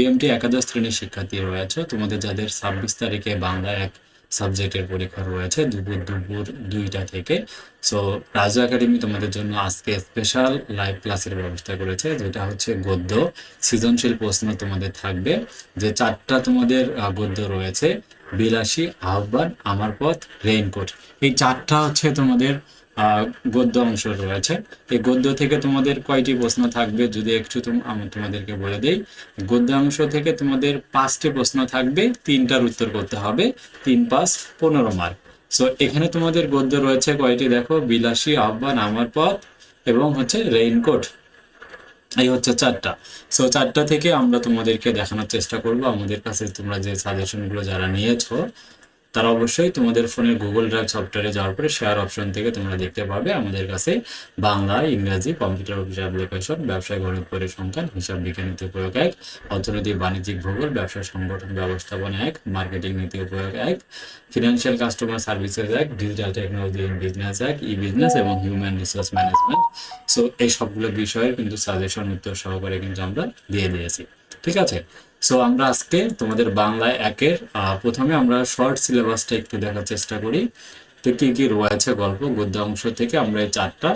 BMT একাদশ শ্রেণির শিক্ষার্থী রয়েছে। তোমাদের যাদের ছাব্বিশ তারিখে বাংলা এক সাবজেক্টের পরীক্ষা রয়েছে, দুপুর দুপুর দুইটা থেকে। সো রাজু একাডেমি তোমাদের জন্য আজকে স্পেশাল লাইভ ক্লাসের ব্যবস্থা করেছে, যেটা হচ্ছে গদ্য। সৃজনশীল প্রশ্ন তোমাদের থাকবে। যে চারটা তোমাদের গদ্য রয়েছে, বিলাসী, আহ্বান, আমার পথ, রেইনকোট। এই চারটা হচ্ছে তোমাদের গদ্য অংশ রয়েছে। এই গদ্য থেকে তোমাদের কয়টি প্রশ্ন থাকবে যদি একটু আমি তোমাদেরকে বলে দেই। গদ্য অংশ থেকে তোমাদের পাঁচটি প্রশ্ন থাকবে, তিনটার উত্তর করতে হবে, তিন পাঁচ পনেরো মার্ক। সো এখানে তোমাদের গদ্য রয়েছে কয়টি দেখো? বিলাসী, আহ্বান, আমার পথ এবং হচ্ছে রেইনকোট। এই হচ্ছে চারটা। সো চারটা থেকে আমরা তোমাদেরকে দেখানোর চেষ্টা করব। আমাদের কাছে তোমরা যে সাজেশনগুলো যারা নিয়েছো তারা অবশ্যই তোমাদের ফোনের গুগল ড্রাইভ সফটওয়্যারে যাওয়ার পরে শেয়ার অপশন থেকে তোমরা দেখতে পাবে আমাদের কাছে বাংলা, ইংরেজি কম্পিউটার অফিস অ্যাপ্লিকেশন ব্যবসায় গণিত পরিসংখ্যান, হিসাব বিজ্ঞান নীতি উপয়োগ এক অর্থনৈতিক বাণিজ্যিক ভূগোল, ব্যবসা সংগঠন ব্যবস্থাপনা এক মার্কেটিং নীতি উপয়োগ এক ফিনান্সিয়াল কাস্টমার সার্ভিসেস এক ডিজিটাল টেকনোলজি ইন বিজনেস এক ই বিজনেস এবং হিউম্যান রিসোর্স ম্যানেজমেন্ট সো এই সবগুলো বিষয়ে কিন্তু সাজেশন উত্তর সহকারে কিন্তু আমরা দিয়ে দিয়েছি। ঠিক আছে? সো আমরা আজকে তোমাদের বাংলায় একের প্রথমে আমরা শর্ট সিলেবাসটা একটু দেখার চেষ্টা করি। তো কি কি রয়েছে গল্প? গদ্য অংশ থেকে আমরা এই চারটা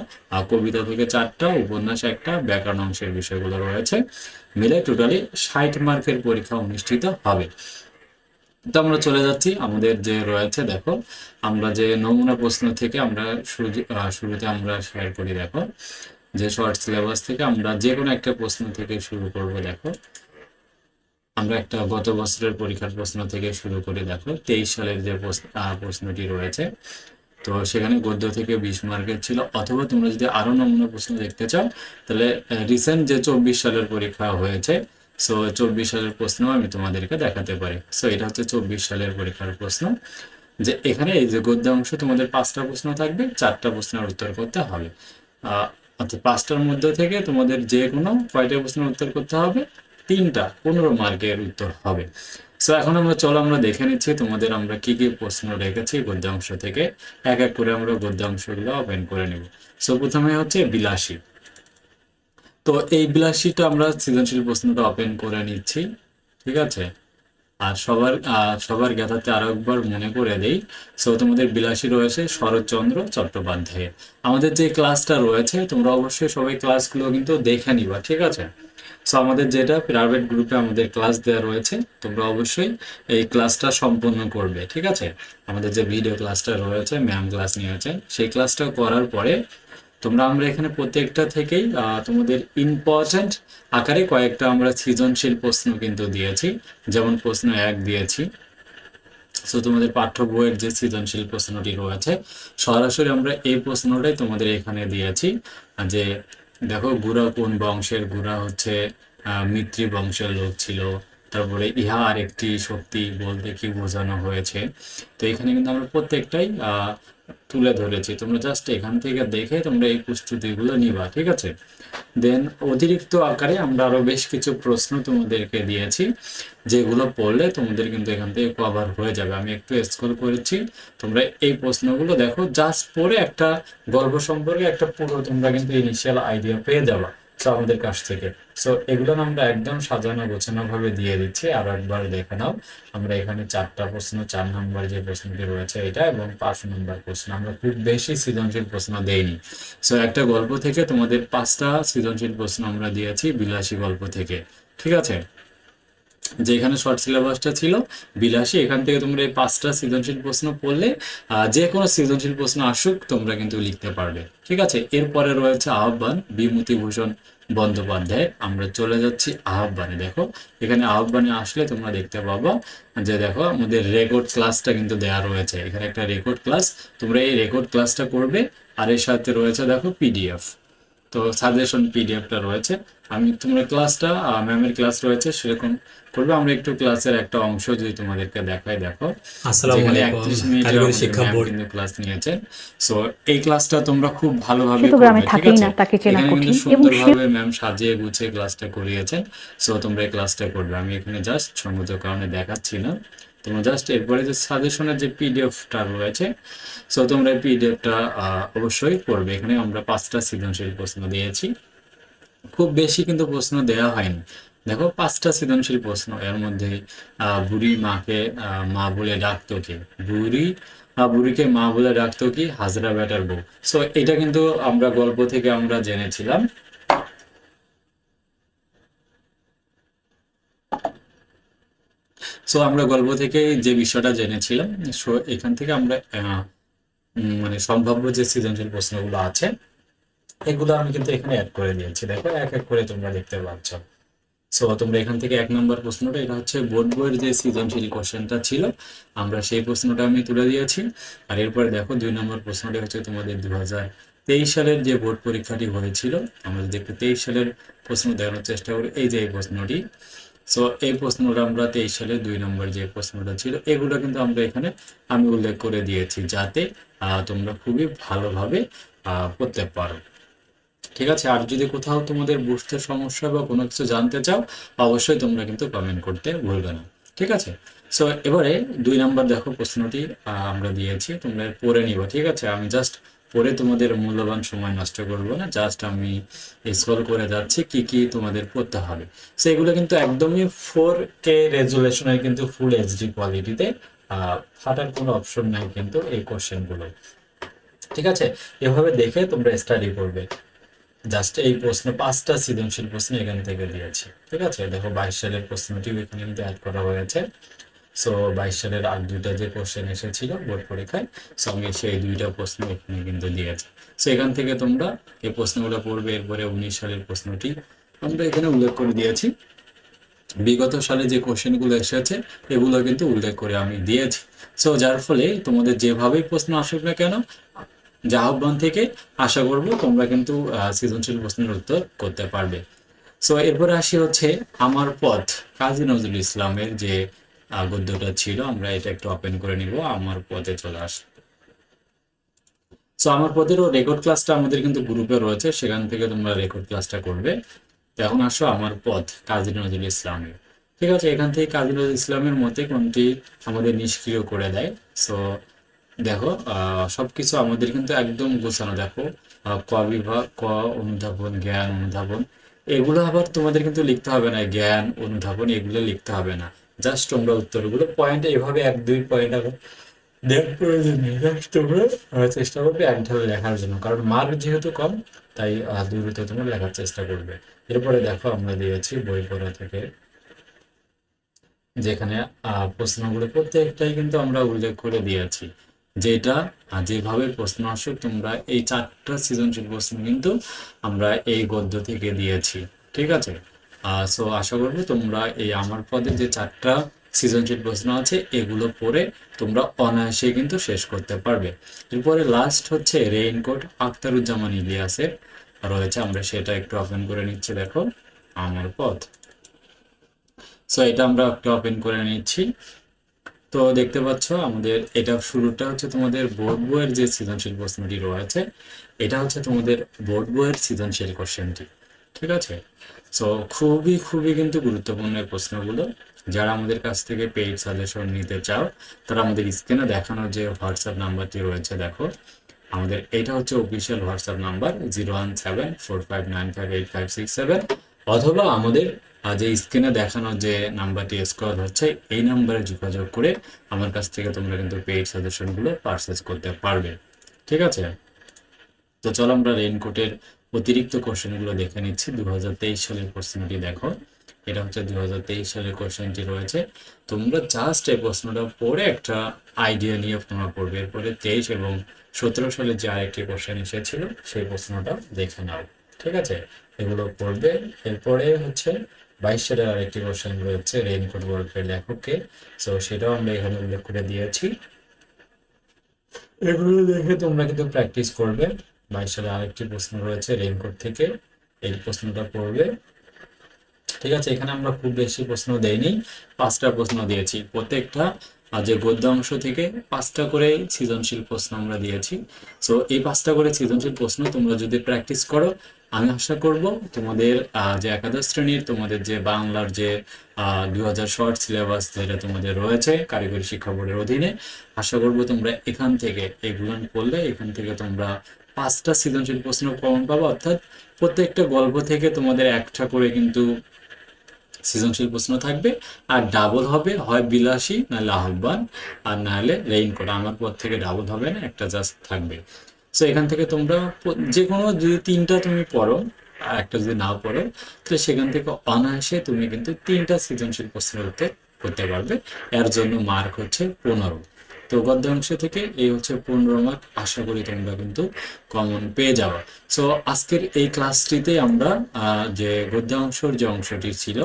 কবিতা থেকে চারটা, উপন্যাস একটা, ব্যাকরণ অংশের বিষয়গুলো রয়েছে। মিলে টোটালি ষাট মার্কের পরীক্ষা অনুষ্ঠিত হবে। তো আমরা চলে যাচ্ছি। আমাদের যে রয়েছে, দেখো, আমরা যে নমুনা প্রশ্ন থেকে আমরা শুরুতে আমরা শেয়ার করি, দেখো। যে শর্ট সিলেবাস থেকে আমরা যে কোনো একটা প্রশ্ন থেকে শুরু করব, দেখো। আমরা একটা গত বছরের পরীক্ষার প্রশ্ন থেকে শুরু করে দেখো তেইশ সালের যে প্রশ্নটি রয়েছে। তো সেখানে গদ্য থেকে বিশ মার্কের ছিল। অথবা তোমরা যদি আরও নমুনা প্রশ্ন দেখতে চাও তাহলে রিসেন্ট যে চব্বিশ সালের পরীক্ষা হয়েছে সো চব্বিশ সালের প্রশ্ন আমি তোমাদেরকে দেখাতে পারি। সো এটা হচ্ছে চব্বিশ সালের পরীক্ষার প্রশ্ন। যে এখানে এই যে গদ্য অংশ তোমাদের পাঁচটা প্রশ্ন থাকবে চারটা প্রশ্নের উত্তর করতে হবে। আহ, অর্থাৎ পাঁচটার মধ্যে থেকে তোমাদের যে কোনো কয়টা প্রশ্নের উত্তর করতে হবে? তিনটা, পনেরো মার্কের উত্তর হবে। সো এখন আমরা, চলো আমরা দেখে নিচ্ছি তোমাদের আমরা কি কি প্রশ্ন রেখেছি গদ্যাংশ থেকে। এক এক করে আমরা গদ্যাংশগুলো ওপেন করে নেব। সো প্রথমে হচ্ছে বিলাসী। তো এই বিলাসীটা আমরা সৃজনশীল প্রশ্নটা ওপেন করে নিচ্ছি, ঠিক আছে? আর সবার সবার জ্ঞাতাতে আরও একবার মনে করে দেই। সো তোমাদের বিলাসী রয়েছে শরৎচন্দ্র চট্টোপাধ্যায়। আমাদের যে ক্লাসটা রয়েছে, তোমরা অবশ্যই সবাই ক্লাসগুলো কিন্তু দেখে নিবা, ঠিক আছে? সো আমাদের যেটা প্রাইভেট গ্রুপে আমাদের ক্লাস দেওয়া রয়েছে, তোমরা অবশ্যই এই ক্লাসটা সম্পূর্ণ করবে, ঠিক আছে? আমাদের যে ভিডিও ক্লাসটা রয়েছে ম্যাম ক্লাস নিয়েছেন সেই ক্লাসটা করার পরে তোমরা, আমরা এখানে প্রত্যেকটা থেকেই তোমাদের ইম্পর্ট্যান্ট আকারে কয়েকটা আমরা সৃজনশীল প্রশ্ন কিন্তু দিয়েছি, যেমন প্রশ্ন এক দিয়েছি। সো তোমাদের পাঠ্য বইয়ের যে সৃজনশীল প্রশ্নটি রয়েছে, সরাসরি আমরা এই প্রশ্নটাই তোমাদের এখানে দিয়েছি, যে দেখো গুড়া কোন বংশের? গুড়া হচ্ছে মিত্রি বংশের লোক ছিল। তারপরে ইহা আর একটি শক্তি বলতে কি বোঝানো হয়েছে। তো এখানে কিন্তু আমরা প্রত্যেকটাই তুলে ধরেছি। তোমরা জাস্ট এখান থেকে দেখে তোমরা এই প্রস্তুতিগুলো নিবা, ঠিক আছে? দেন অতিরিক্ত আকারে আমরা আরও বেশ কিছু প্রশ্ন তোমাদেরকে দিয়েছি, যেগুলো পড়লে তোমাদের কিন্তু এখান থেকে কভার হয়ে যাবে। আমি একটু স্ক্রল করেছি, তোমরা এই প্রশ্নগুলো দেখো। জাস্ট পড়ে একটা গল্প সম্পর্কে একটা পুরো তোমরা কিন্তু ইনিশিয়াল আইডিয়া পেয়ে যাবা। So, আমাদের কাছ থেকে। সো এগুলো আমরা একদম সাজানো গোছানো ভাবে দিয়ে দিচ্ছি। আর একবার দেখে নাও আমরা এখানে চারটা প্রশ্ন চার নম্বর যে প্রশ্নটি রয়েছে এটা এবং পাঁচ নম্বর প্রশ্ন। আমরা খুব বেশি সৃজনশীল প্রশ্ন দেইনি। সো একটা গল্প থেকে তোমাদের পাঁচটা সৃজনশীল প্রশ্ন আমরা দিয়েছি বিলাসী গল্প থেকে। ঠিক আছে? যেখানে শর্ট সিলেবাসটা ছিল বিলাসী এখান থেকে তোমরা এই পাঁচটা সৃজনশীল প্রশ্ন পড়লে যে কোনো সৃজনশীল প্রশ্ন আসুক তোমরা কিন্তু লিখতে পারবে। ঠিক আছে? এরপরে রয়েছে আহ্বান বিভূতিভূষণ বন্দ্যোপাধ্যায়, আমরা চলে যাচ্ছি আহ্বানে। দেখো, এখানে আহ্বানে আসলে তোমরা দেখতে পাবো যে দেখো, আমাদের রেকর্ড ক্লাসটা কিন্তু দেয়া রয়েছে। এখানে একটা রেকর্ড ক্লাস তোমরা এই রেকর্ড ক্লাসটা করবে আর এর সাথে রয়েছে দেখো পিডিএফ তো সাজেশন পিডিএফটা রয়েছে। আমি তোমরা ক্লাসটা ম্যামের ক্লাস রয়েছে সেরকম করবে। আমরা একটু ক্লাসের একটা অংশ যদি তোমাদেরকে দেখাই দেখো। যেখানে আলাইকুম। 31 মিনিটের কারিগরি আমাদের শিক্ষা কিন্তু ক্লাস নিয়েছেন। সো এই ক্লাসটা তোমরা খুব ভালোভাবে ঠিক আছে? এখানে সুন্দরভাবে ম্যাম সাজিয়ে গুছিয়ে ক্লাসটা করিয়েছেন। সো তোমরা এই ক্লাসটা করবে। আমি এখানে জাস্ট সঙ্গত কারণে দেখাচ্ছি না। তোমরা জাস্ট এরপরে যে সাজেশনের যে পিডিএফটা রয়েছে সো তোমরা এই পিডিএফটা অবশ্যই পড়বে। এখানে আমরা পাঁচটা সৃজনশীল প্রশ্ন দিয়েছি। খুব বেশি কিন্তু প্রশ্ন দেওয়া হয়নি। দেখো, পাঁচটা সৃজনশীল প্রশ্ন। এর মধ্যে বুড়ি মাকে মা বলে ডাকতো কি? বুড়ি। বুড়িকে মা বলে ডাকতো কি? হাজরা ব্যাটার বউ। সো এটা কিন্তু আমরা গল্প থেকে আমরা জেনেছিলাম। সো আমরা গল্প থেকে যে বিষয়টা জেনেছিলাম সো এখান থেকে আমরা মানে সম্ভাব্য যে সৃজনশীল প্রশ্নগুলো আছে, এগুলো আমি কিন্তু এখানে অ্যাড করে দিয়েছি দেখো, এক এক করে তোমরা দেখতে পাচ্ছ। সো তোমরা এখান থেকে এক নম্বর প্রশ্নটা, এটা হচ্ছে বোর্ড বইয়ের যে সৃজনশীল কোশ্চেনটা ছিল, আমরা সেই প্রশ্নটা আমি তুলে দিয়েছি। আর এরপরে দেখো, দুই নম্বর প্রশ্নটা হচ্ছে তোমাদের দু তেইশ সালের যে বোর্ড পরীক্ষাটি হয়েছিল, আমরা যদি একটু তেইশ সালের প্রশ্ন দেখানোর চেষ্টা করি, এই যে এই প্রশ্নটি সো এই প্রশ্নটা আমরা তেইশ সালের দুই নম্বর যে প্রশ্নটা ছিল, এগুলো কিন্তু আমরা এখানে আমি উল্লেখ করে দিয়েছি যাতে তোমরা খুবই ভালোভাবে করতে পারো। ঠিক আছে? আর যদি কোথাও তোমাদের বুঝতে সমস্যা বা কোনো কিছু জানতে চাও, অবশ্যই তোমরা কিন্তু কমেন্ট করতে ভুলবে না। ঠিক আছে? সো এবারে দুই নাম্বার দেখো প্রশ্নটি আমরা দিয়েছি, তোমরা পড়ে নিবা। ঠিক আছে? আমি জাস্ট পড়ে তোমাদের মূল্যবান সময় নষ্ট করব না জাস্ট আমি স্ক্রল করে যাচ্ছি, কি কি তোমাদের পড়তে হবে। সো এগুলো কিন্তু একদমই ফোর কে রেজুলেশনের কিন্তু ফুল এইচডি কোয়ালিটিতে ফাটার কোনো অপশন নাই কিন্তু এই কোশ্চেনগুলো ঠিক আছে? এভাবে দেখে তোমরা স্টাডি করবে। জাস্ট এই প্রশ্ন, পাঁচটা সৃজনশীল প্রশ্ন এখান থেকে দিয়েছি। ঠিক আছে? দেখো বাইশ সালের প্রশ্নটিও এখানে কিন্তু অ্যাড করা হয়েছে। সো বাইশ সালের আর দুইটা যে কোশ্চেন এসেছিল বোর্ড পরীক্ষায় সঙ্গে সেই দুইটা প্রশ্ন এখানে কিন্তু দিয়েছে। সো এখান থেকে তোমরা এই প্রশ্নগুলো পড়বে, এরপরে উনিশ সালের প্রশ্নটি আমরা এখানে উল্লেখ করে দিয়েছি। বিগত সালে যে কোশ্চেনগুলো এসেছে, এগুলো কিন্তু উল্লেখ করে আমি দিয়েছি। সো যার ফলে তোমাদের যেভাবেই প্রশ্ন আসুক না কেন, যে থেকে আশা করব তোমরা কিন্তু সৃজনশীল প্রশ্নের উত্তর করতে পারবে। সো এরপরে আসি হচ্ছে আমার পথ, কাজী নজরুল ইসলামের যে গদ্যটা ছিল, আমরা এটা একটু ওপেন করে নিব, আমার পথে চলে আস সো আমার পথেরও রেকর্ড ক্লাসটা আমাদের কিন্তু গ্রুপে রয়েছে, সেখান থেকে তোমরা রেকর্ড ক্লাসটা করবে। এখন আসো আমার পথ, কাজী নজরুল ইসলামের। ঠিক আছে, এখান থেকে কাজী নজরুল ইসলামের মতে কোনটি আমাদের নিষ্ক্রিয় করে দেয়। সো দেখো সবকিছু আমাদের কিন্তু একদম গোছানো, দেখো। ক বিভাগ, ক অনুধাবন, জ্ঞান অনুধাবন। এগুলো আবার তোমাদের কিন্তু লিখতে হবে না, জ্ঞান অনুধাবন, এগুলো লিখতে হবে না। জাস্ট তোমরা উত্তরগুলো পয়েন্ট এভাবে এক দুই পয়েন্ট আহ, চেষ্টা করবে একভাবে লেখার জন্য। কারণ মার্ক যেহেতু কম তাই দ্রুত তোমরা লেখার চেষ্টা করবে। এরপরে দেখো আমরা দিয়েছি বই পড়া থেকে যেখানে প্রশ্নগুলো প্রত্যেকটাই কিন্তু আমরা উল্লেখ করে দিয়েছি। যেটা যেভাবে প্রশ্ন আসুক তোমরা এই চারটা সৃজনশীল প্রশ্ন কিন্তু আমরা এই গদ্য থেকে দিয়েছি। ঠিক আছে? সো আশা করব তোমরা এই আমার পদে যে চারটা সৃজনশীল প্রশ্ন আছে, এগুলো পড়ে তোমরা অনায়াসে কিন্তু শেষ করতে পারবে। এরপরে লাস্ট হচ্ছে রেইনকোট আখতারুজ্জামান ইলিয়াসের। রয়েছে, আমরা সেটা একটু ওপেন করে নিচ্ছি, দেখো, আমার পথ সো এটা আমরা একটু ওপেন করে নিচ্ছি। তো দেখতে পাচ্ছ, আমাদের এটা শুরুটা হচ্ছে তোমাদের বোর্ড বইয়ের যে সৃজনশীল প্রশ্নটি রয়েছে, এটা হচ্ছে তোমাদের বোর্ড বইয়ের সৃজনশীল কোশ্চেনটি ঠিক আছে? সো খুবই খুবই কিন্তু গুরুত্বপূর্ণ প্রশ্নগুলো। যারা আমাদের কাছ থেকে পেইড সাজেশন নিতে চাও, তারা আমাদের স্ক্রিনে দেখানো যে হোয়াটসঅ্যাপ নাম্বারটি রয়েছে, দেখো। আমাদের, এটা হচ্ছে official WhatsApp number zero one seven four five nine five eight five six seven অথবা আমাদের যে স্ক্রিনে দেখানো যে নাম্বারটি স্ক্রল হচ্ছে, এই নাম্বারে যোগাযোগ করে আমার কাছ থেকে তোমরা কিন্তু পেইড সাজেশনগুলো পারচেজ করতে পারবে। ঠিক আছে? তো চলো আমরা রেইনকোটের অতিরিক্ত কোশ্চেনগুলো দেখে নিচ্ছি। দুই হাজার তেইশ সালের কোশ্চেনটি দেখো। এটা হচ্ছে দুই হাজার তেইশ সালের কোশ্চেনটি রয়েছে। তোমরা জাস্ট এই প্রশ্নটা পড়ে একটা আইডিয়া নিয়ে তোমরা পড়বে। এরপরে তেইশ এবং সতেরো সালে যে আরেকটি কোশ্চেন এসেছিল, সেই প্রশ্নটা দেখে নাও। ঠিক আছে? এগুলো পড়বে। এরপরে হচ্ছে বাইশ সালের আরেকটি কোশ্চেন রয়েছে রেইনকোট গল্পের লেখককে। সো সেটাও আমরা এখানে উল্লেখ করে দিয়েছি। এগুলো দেখে তোমরা কিন্তু প্র্যাকটিস করবে। বাইশ আরেকটি প্রশ্ন রয়েছে রেইনকোট থেকে। এই প্রশ্নটা পড়বে ঠিক আছে, এখানে আমরা খুব বেশি প্রশ্ন দেইনি, পাঁচটা প্রশ্ন দিয়েছি। প্রত্যেকটা যে গদ্যাংশ থেকে পাঁচটা করে সৃজনশীল প্রশ্ন আমরা দিয়েছি। সো এই পাঁচটা করে সৃজনশীল প্রশ্ন তোমরা যদি প্র্যাকটিস করো, আমি আশা করব তোমাদের যে একাদশ শ্রেণির, তোমাদের যে বাংলার যে দুই হাজার শর্ট সিলেবাস যেটা তোমাদের রয়েছে কারিগরি শিক্ষা বোর্ডের অধীনে, আশা করব তোমরা এখান থেকে এগুলো করলে, এখান থেকে তোমরা পাঁচটা সৃজনশীল প্রশ্ন কমন পাবো, অর্থাৎ প্রত্যেকটা গল্প থেকে তোমাদের একটা করে কিন্তু সৃজনশীল প্রশ্ন থাকবে। আর ডাবল হবে, হয় বিলাসী নাহলে আহ্বান আর নাহলে রেইনকোট আমার পর থেকে ডাবল হবে না, একটা জাস্ট থাকবে। সো এখান থেকে তোমরা যে কোনো যদি তিনটা তুমি পড়ো, আর একটা যদি নাও পড়ো, তাহলে সেখান থেকে অনায়াসে তুমি কিন্তু তিনটা সৃজনশীল প্রশ্নের উত্তর করতে পারবে। এর জন্য মার্ক হচ্ছে পনেরো। তো গদ্যাংশ থেকে এই হচ্ছে পনেরো মার্ক আশা করি তোমরা কিন্তু কমন পেয়ে যাওয়া সো আজকের এই ক্লাসটিতে আমরা যে গদ্যাংশর যে অংশটি ছিল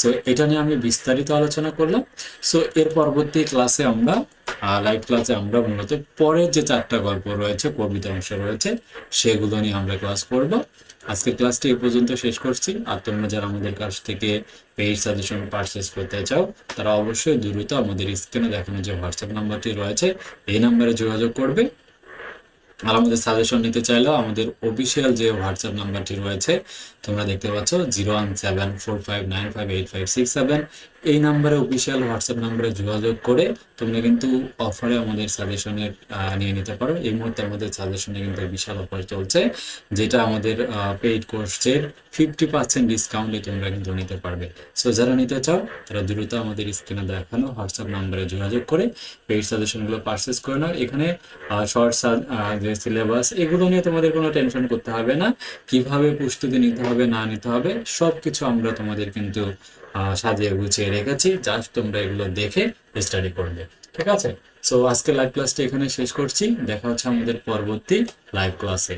সো এটা নিয়ে আমি বিস্তারিত আলোচনা করলাম। সো এর পরবর্তী ক্লাসে আমরা লাইভ ক্লাসে আমরা মূলত পরের যে চারটা গল্প রয়েছে, কবিতা অংশ রয়েছে, সেগুলো নিয়ে আমরা ক্লাস করব। আজকের ক্লাসটি এ পর্যন্ত শেষ করছি। আর তোমরা যারা আমাদের কাছ থেকে পেইড সাজেশন পারচেস করতে চাও, তারা অবশ্যই দ্রুত আমাদের স্ক্রিনে দেখানো যে হোয়াটসঅ্যাপ নাম্বারটি রয়েছে, এই নাম্বারে যোগাযোগ করবে। আর আমাদের সাজেশন নিতে চাইলেও আমাদের অফিসিয়াল যে হোয়াটসঅ্যাপ নাম্বারটি রয়েছে, তোমরা দেখতে পাচ্ছ zero one seven four five nine five eight five six seven এই নাম্বারে অফিসিয়াল হোয়াটসঅ্যাপ নাম্বারে যোগাযোগ করে তোমরা কিন্তু অফারে আমাদের সাজেশনের নিয়ে নিতে পারো। এই মুহূর্তে আমাদের সাজেশনে কিন্তু বিশাল অফার চলছে, যেটা আমাদের পেইড কোর্সের ফিফটি পার্সেন্ট ডিসকাউন্টে তোমরা কিন্তু নিতে পারবে। সো যারা নিতে চাও, তারা দ্রুত আমাদের স্ক্রিনে দেখানো হোয়াটসঅ্যাপ নাম্বারে যোগাযোগ করে পেইড সাজেশনগুলো পারচেস করে নাও। এখানে শর্ট যে সিলেবাস এগুলো নিয়ে তোমাদের কোনো টেনশন করতে হবে না। কীভাবে প্রস্তুতি নিতে হবে, না নিতে হবে সব কিছু আমরা তোমাদের কিন্তু সাজিয়ে গুছিয়ে রেখেছি। জাস্ট তোমরা এগুলো দেখে স্টাডি করবে। ঠিক আছে? সো আজকে লাইভ ক্লাসটা এখানে শেষ করছি। দেখা হচ্ছে আমাদের পরবর্তী লাইভ ক্লাসে